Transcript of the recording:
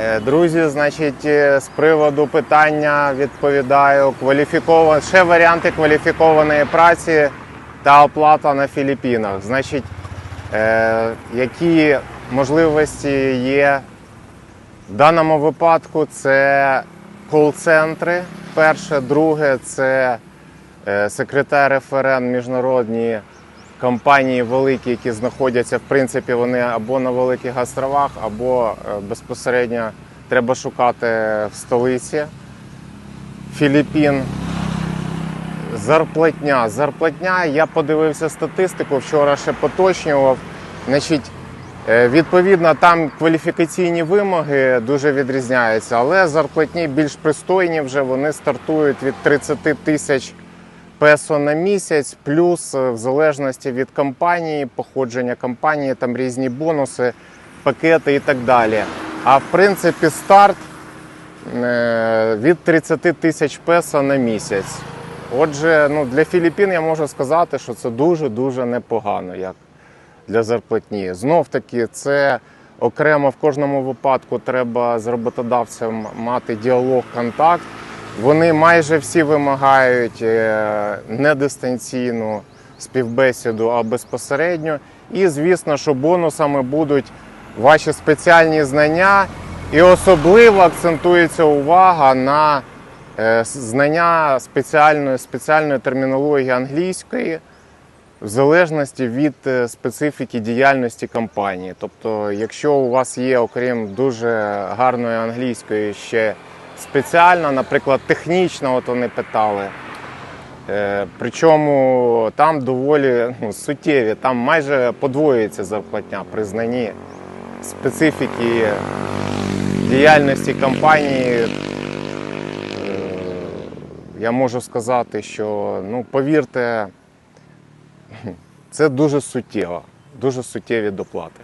Е, Друзі, значить, е, з приводу питання відповідаю кваліфіковано ще варіанти кваліфікованої праці та оплата на Філіппінах. Значить, е, які можливості є в даному випадку? Це кол-центри. Перше, друге це секретар ФРН міжнародні компанії великі, які знаходяться, в принципі, вони або на Великих островах, або е, безпосередньо треба шукати в столиці Філіппін. Зарплатня. Зарплатня, я подивився статистику, вчора ще поточнював. Значить, е, відповідно, там кваліфікаційні вимоги дуже відрізняються, але зарплатні більш пристойні вже вони стартують від 30 тисяч песо на місяць, плюс е, в залежності від компанії, походження компанії, там різні бонуси, пакети і так далі. А в принципі, старт е, від 30 тисяч песо на місяць. Отже, ну, для Філіппін я можу сказати, що це дуже-дуже непогано, як для зарплатні. Знов таки, це окремо в кожному випадку треба з роботодавцем мати діалог, контакт. Вони майже всі вимагають е, не дистанційну співбесіду, а безпосередньо. І звісно, що бонусами будуть ваші спеціальні знання, і особливо акцентується увага на е, знання спеціальної, спеціальної термінології англійської в залежності від е, специфіки діяльності компанії. Тобто, якщо у вас є, окрім дуже гарної англійської, ще спеціальна, наприклад, технічна, от вони питали. Е, Причому там доволі ну, суттєві, там майже подвоюється зарплатня при знанні специфіки діяльності компанії. Е, Я можу сказати, що ну, повірте, це дуже суттєво, дуже суттєві доплати.